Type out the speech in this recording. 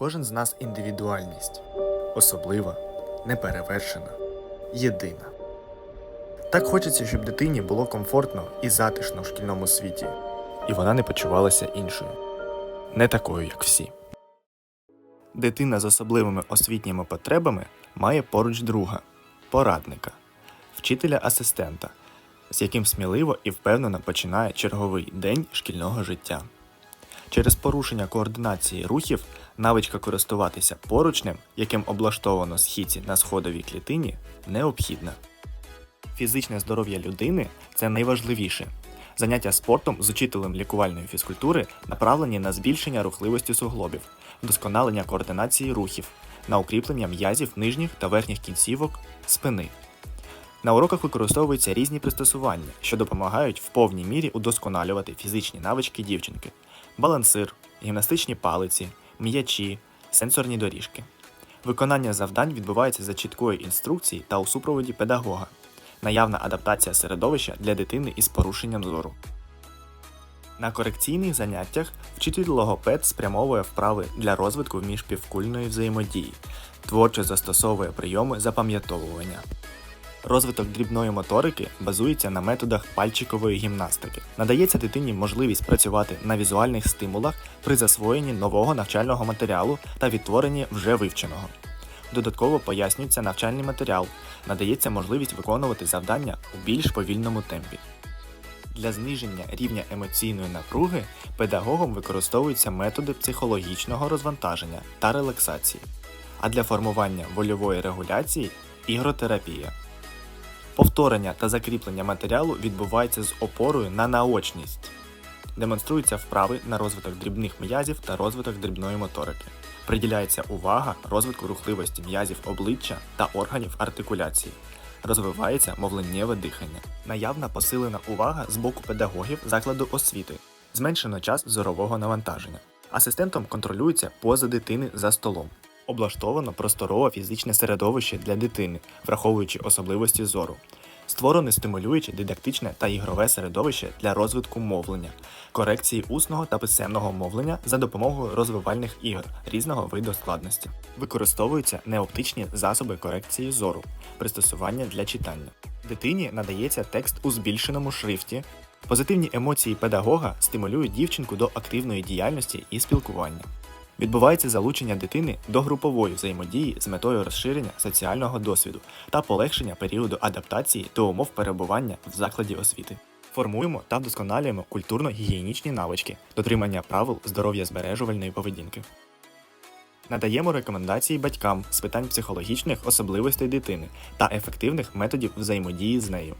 Кожен з нас індивідуальність, особлива, неперевершена, єдина. Так хочеться, щоб дитині було комфортно і затишно в шкільному світі, і вона не почувалася іншою, не такою, як всі. Дитина з особливими освітніми потребами має поруч друга, порадника, вчителя-асистента, з яким сміливо і впевнено починає черговий день шкільного життя. Через порушення координації рухів навичка користуватися поручнем, яким облаштовано східці на сходовій клітині, необхідна. Фізичне здоров'я людини це найважливіше. Заняття спортом з учителем лікувальної фізкультури направлені на збільшення рухливості суглобів, вдосконалення координації рухів, на укріплення м'язів нижніх та верхніх кінцівок спини. На уроках використовуються різні пристосування, що допомагають в повній мірі удосконалювати фізичні навички дівчинки: балансир, гімнастичні палиці, м'ячі, сенсорні доріжки. Виконання завдань відбувається за чіткої інструкції та у супроводі педагога. Наявна адаптація середовища для дитини із порушенням зору. На корекційних заняттях вчитель логопед спрямовує вправи для розвитку міжпівкульної взаємодії, творчо застосовує прийоми запам'ятовування. Розвиток дрібної моторики базується на методах пальчикової гімнастики. Надається дитині можливість працювати на візуальних стимулах при засвоєнні нового навчального матеріалу та відтворенні вже вивченого. Додатково пояснюється навчальний матеріал, надається можливість виконувати завдання у більш повільному темпі. Для зниження рівня емоційної напруги педагогом використовуються методи психологічного розвантаження та релаксації, а для формування вольової регуляції ігротерапія. Повторення та закріплення матеріалу відбувається з опорою на наочність. Демонструються вправи на розвиток дрібних м'язів та розвиток дрібної моторики. Приділяється увага розвитку рухливості м'язів обличчя та органів артикуляції. Розвивається мовленнєве дихання. Наявна посилена увага з боку педагогів закладу освіти. Зменшено час зорового навантаження. Асистентом контролюється поза дитини за столом. Облаштовано просторове фізичне середовище для дитини, враховуючи особливості зору. Створено стимулююче дидактичне та ігрове середовище для розвитку мовлення, корекції усного та писемного мовлення за допомогою розвивальних ігор різного виду складності. Використовуються неоптичні засоби корекції зору, пристосування для читання. Дитині надається текст у збільшеному шрифті. Позитивні емоції педагога стимулюють дівчинку до активної діяльності і спілкування. Відбувається залучення дитини до групової взаємодії з метою розширення соціального досвіду та полегшення періоду адаптації до умов перебування в закладі освіти. Формуємо та вдосконалюємо культурно-гігієнічні навички, дотримання правил здоров'я збережувальної поведінки. Надаємо рекомендації батькам з питань психологічних особливостей дитини та ефективних методів взаємодії з нею.